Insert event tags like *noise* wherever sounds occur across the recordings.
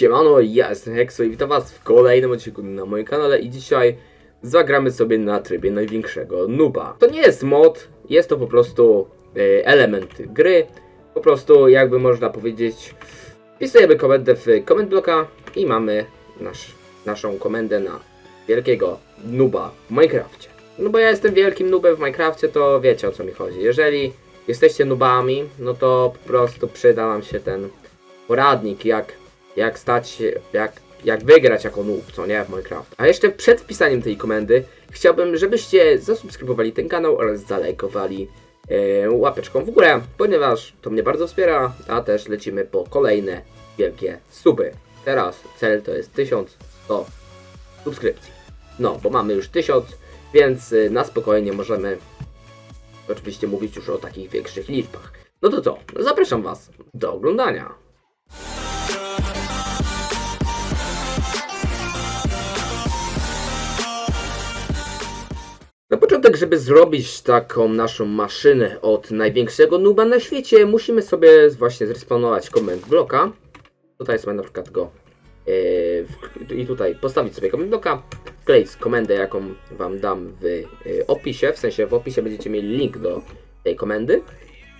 Siemano, ja jestem Hexo i witam was w kolejnym odcinku na moim kanale i dzisiaj zagramy sobie na trybie największego nuba. To nie jest mod, jest to po prostu e, element gry, po prostu jakby można powiedzieć wpisujemy komendę w comment bloka i mamy nasz, naszą komendę na wielkiego nuba w Minecrafcie. No bo ja jestem wielkim nubem w Minecrafcie, to wiecie o co mi chodzi. Jeżeli jesteście nubami, no to po prostu przyda nam się ten poradnik, jak, jak stać jak, jak wygrać jako noob, co nie, w Minecraft. A jeszcze przed wpisaniem tej komendy chciałbym, żebyście zasubskrybowali ten kanał oraz zalajkowali e, łapeczką w górę, ponieważ to mnie bardzo wspiera, a też lecimy po kolejne wielkie suby. Teraz cel to jest 1100 subskrypcji. No, bo mamy już 1000, więc y, na spokojnie możemy oczywiście mówić już o takich większych liczbach. No to co? Zapraszam Was do oglądania. Początek, żeby zrobić taką naszą maszynę od największego nuba na świecie, musimy sobie właśnie zrespawnować comment bloka. Tutaj sobie na przykład go yy, i tutaj postawić sobie comment bloka, wkleić komendę, jaką Wam dam w yy, opisie, w sensie w opisie będziecie mieli link do tej komendy.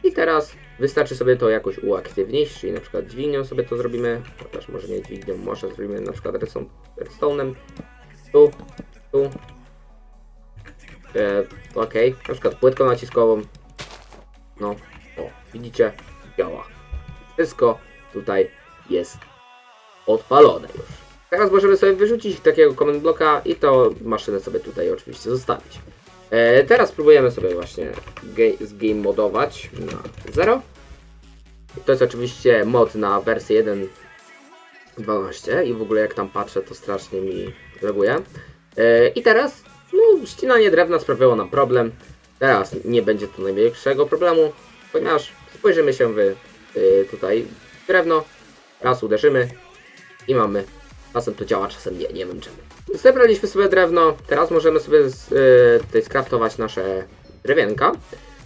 I teraz wystarczy sobie to jakoś uaktywnić, czyli na przykład dźwignią sobie to zrobimy, chociaż może nie dźwignią, może zrobimy na przykład redstone- redstone'em, tu, tu, e, okej, na przykład płytką naciskową, no, o, widzicie, działa. Wszystko tutaj jest odpalone już. Teraz możemy sobie wyrzucić takiego comment bloka i to maszynę sobie tutaj oczywiście zostawić. E, teraz próbujemy sobie właśnie ge- zgamemodować na 0. To jest oczywiście mod na wersję 1.12 i w ogóle jak tam patrzę to strasznie mi reaguje. E, I teraz no, ścinanie drewna sprawiało nam problem. Teraz nie będzie to największego problemu, ponieważ spojrzymy się w y, tutaj drewno, raz uderzymy i mamy. Czasem to działa, czasem nie, nie wiem czemu. Zebraliśmy sobie drewno, teraz możemy sobie z, y, tutaj skraftować nasze drewienka.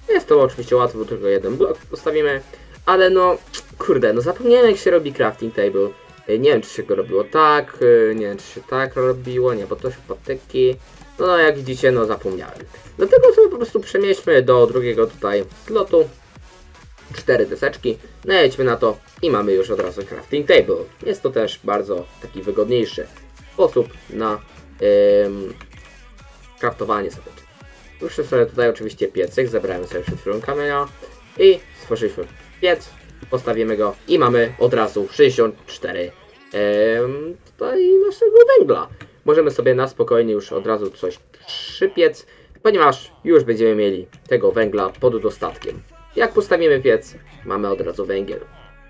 Jest to oczywiście łatwo, bo tylko jeden blok postawimy, ale no, kurde, no zapomniałem jak się robi crafting table. Y, Nie wiem, czy się go robiło tak, y, nie wiem, czy się tak robiło, nie, bo to się patyki. No, no jak widzicie, no zapomniałem. Dlatego sobie po prostu przemieśćmy do drugiego tutaj slotu. Cztery deseczki, najedźmy na to i mamy już od razu crafting table. Jest to też bardzo taki wygodniejszy sposób na ym, craftowanie sobie. Już sobie tutaj oczywiście piecyk, zebrałem sobie przed chwilą kamienia i stworzyliśmy piec, postawimy go i mamy od razu 64 ym, tutaj naszego węgla. Możemy sobie na spokojnie już od razu coś przypiec, ponieważ już będziemy mieli tego węgla pod dostatkiem. Jak postawimy piec, mamy od razu węgiel.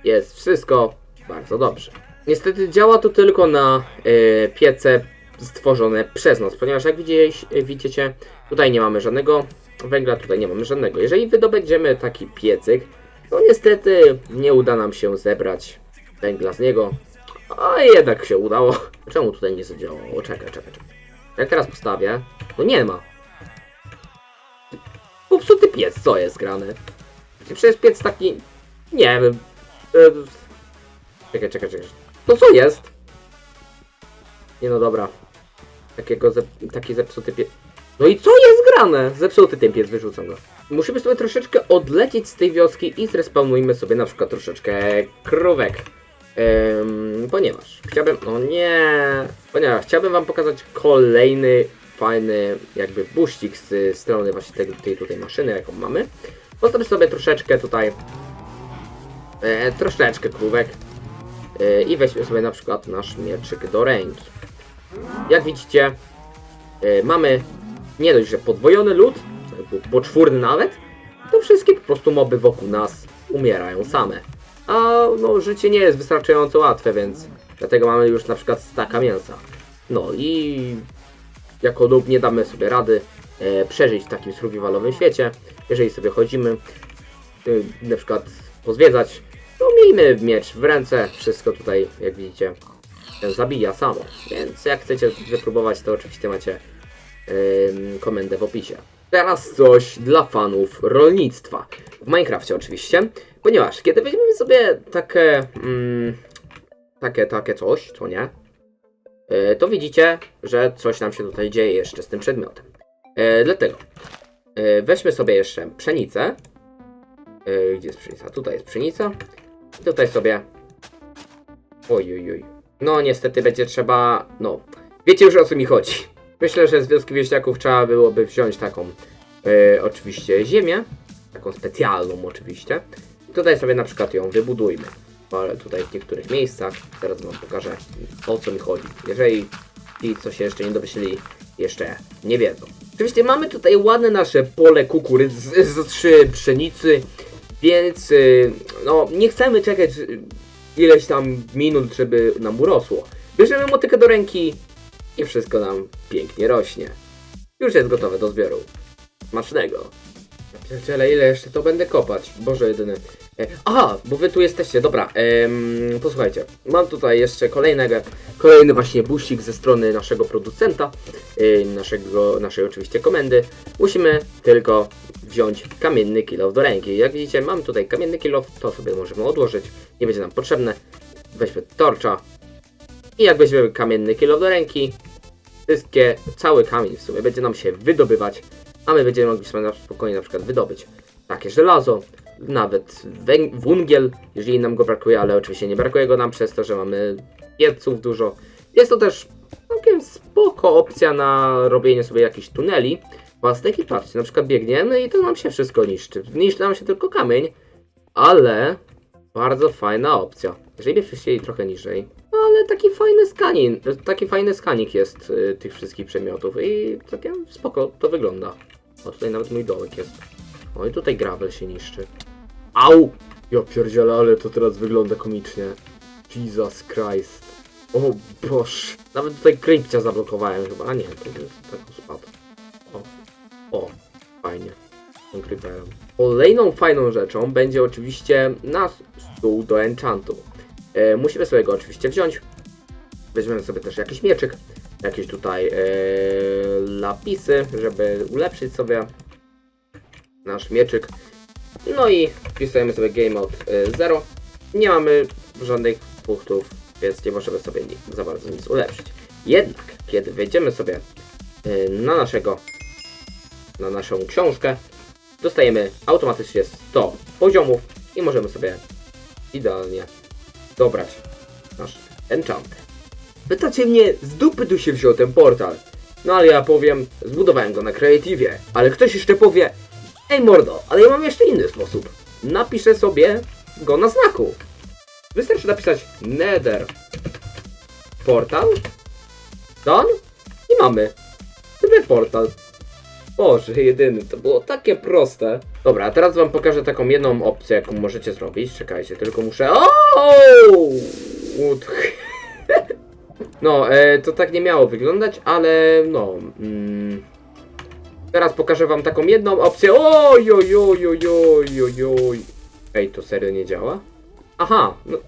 Jest wszystko bardzo dobrze. Niestety działa to tylko na e, piece stworzone przez nas, ponieważ jak widzieć, widzicie, tutaj nie mamy żadnego węgla, tutaj nie mamy żadnego. Jeżeli wydobędziemy taki piecyk, to niestety nie uda nam się zebrać węgla z niego. A jednak się udało. Czemu tutaj nie zadziałało? Czekaj, czekaj, czekaj. Jak teraz postawię, no nie ma. Popsuty piec, co jest grane? Przecież piec taki, nie wiem. E, Czekaj, czekaj, czekaj. No co jest? Nie no dobra. Takiego zep taki zepsuty piec. No i co jest grane? Zepsuty ten piec, wyrzucam go. Musimy sobie troszeczkę odlecieć z tej wioski i zrespawnujmy sobie na przykład troszeczkę krówek. Ponieważ chciałbym, no nie, ponieważ chciałbym wam pokazać kolejny fajny jakby buścik z strony właśnie tej, tej tutaj maszyny, jaką mamy. Postawmy sobie troszeczkę tutaj, e, troszeczkę krówek e, i weźmy sobie na przykład nasz mieczyk do ręki. Jak widzicie, e, mamy nie dość, że podwojony lód, po- poczwórny nawet, to wszystkie po prostu moby wokół nas umierają same. A no, życie nie jest wystarczająco łatwe, więc dlatego mamy już na przykład staka mięsa. No i jako lub nie damy sobie rady e, przeżyć w takim survivalowym świecie. Jeżeli sobie chodzimy, y, na przykład pozwiedzać, to miejmy miecz w ręce. Wszystko tutaj, jak widzicie, e, zabija samo. Więc jak chcecie wypróbować, to oczywiście macie em, komendę w opisie. Teraz coś dla fanów rolnictwa. W Minecrafcie oczywiście, ponieważ kiedy weźmiemy sobie takie, mm, takie, takie coś, co nie, e, to widzicie, że coś nam się tutaj dzieje jeszcze z tym przedmiotem. E, dlatego e, weźmy sobie jeszcze pszenicę. E, gdzie jest pszenica? Tutaj jest pszenica. I tutaj sobie. Oj, oj, oj. No, niestety będzie trzeba. No, wiecie już o co mi chodzi. Myślę, że z wioski wieśniaków trzeba byłoby wziąć taką, e, oczywiście, ziemię. Taką specjalną, oczywiście. I tutaj sobie na przykład ją wybudujmy. Ale tutaj w niektórych miejscach. Teraz wam pokażę o co mi chodzi. Jeżeli ci, co się jeszcze nie domyślili, jeszcze nie wiedzą. Oczywiście mamy tutaj ładne nasze pole kukurydzy trzy pszenicy, więc y, no nie chcemy czekać ileś tam minut, żeby nam urosło. Bierzemy motykę do ręki i wszystko nam pięknie rośnie. Już jest gotowe do zbioru. Smacznego. Pierdzielę, ile jeszcze to będę kopać? Boże jedyny. E, aha, bo wy tu jesteście, dobra. posłuchajcie, mam tutaj jeszcze kolejnego, kolejny właśnie busik ze strony naszego producenta, naszego, naszej oczywiście komendy. Musimy tylko wziąć kamienny kilof do ręki. Jak widzicie, mam tutaj kamienny kilof, to sobie możemy odłożyć, nie będzie nam potrzebne. Weźmy torcza i jak weźmiemy kamienny kilof do ręki, wszystkie, cały kamień w sumie będzie nam się wydobywać, a my będziemy mogli sobie na spokojnie na przykład wydobyć takie żelazo, nawet węg- węgiel, jeżeli nam go brakuje, ale oczywiście nie brakuje go nam przez to, że mamy pieców dużo. Jest to też całkiem spoko opcja na robienie sobie jakichś tuneli własnych i patrzcie, na przykład biegniemy i to nam się wszystko niszczy. Niszczy nam się tylko kamień, ale bardzo fajna opcja. Jeżeli byście chcieli trochę niżej, ale taki fajny skanin, taki fajny skanik jest y, tych wszystkich przedmiotów i całkiem spoko to wygląda. O tutaj nawet mój dołek jest. O i tutaj gravel się niszczy. Au! Ja pierdzielę, ale to teraz wygląda komicznie. Jesus Christ. O boż. Nawet tutaj krypcia zablokowałem chyba. A nie, to jest tak spadł. O. O. Fajnie. Tym creeperem. Kolejną fajną rzeczą będzie oczywiście nasz stół do enchantu. E, musimy sobie go oczywiście wziąć. Weźmiemy sobie też jakiś mieczyk. Jakieś tutaj e, lapisy, żeby ulepszyć sobie nasz mieczyk. No i wpisujemy sobie game mode 0. Nie mamy żadnych punktów, więc nie możemy sobie ni- za bardzo nic ulepszyć. Jednak, kiedy wejdziemy sobie na naszego, na naszą książkę, dostajemy automatycznie 100 poziomów i możemy sobie idealnie dobrać nasz enchant. Pytacie mnie, z dupy tu się wziął ten portal. No ale ja powiem, zbudowałem go na Creative'ie, ale ktoś jeszcze powie, Ej mordo, ale ja mam jeszcze inny sposób. Napiszę sobie go na znaku. Wystarczy napisać nether portal done i mamy nether portal. Boże, jedyny, to było takie proste. Dobra, a teraz wam pokażę taką jedną opcję, jaką możecie zrobić. Czekajcie, tylko muszę... O! *laughs* No, e, to tak nie miało wyglądać, ale no... Mm, Teraz pokażę wam taką jedną opcję. Oj, oj, oj, oj, oj, oj, oj. Ej, to serio nie działa? Aha, no.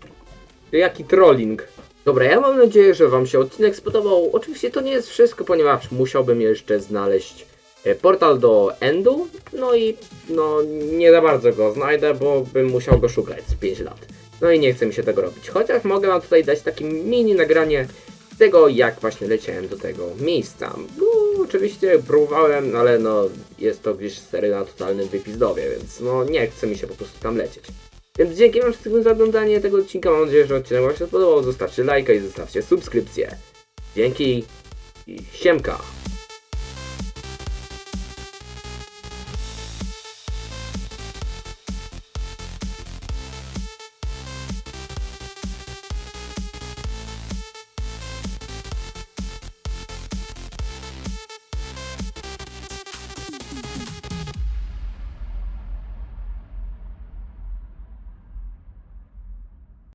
Jaki trolling. Dobra, ja mam nadzieję, że wam się odcinek spodobał. Oczywiście to nie jest wszystko, ponieważ musiałbym jeszcze znaleźć portal do Endu. No i no nie za bardzo go znajdę, bo bym musiał go szukać z 5 lat. No i nie chce mi się tego robić. Chociaż mogę wam tutaj dać takie mini nagranie tego, jak właśnie leciałem do tego miejsca. No, oczywiście próbowałem, ale no, jest to gdzieś sery na totalnym wypizdowie, więc no, nie chce mi się po prostu tam lecieć. Więc dzięki wam wszystkim za oglądanie tego odcinka, mam nadzieję, że odcinek wam się spodobał. Zostawcie lajka i zostawcie subskrypcję. Dzięki i siemka.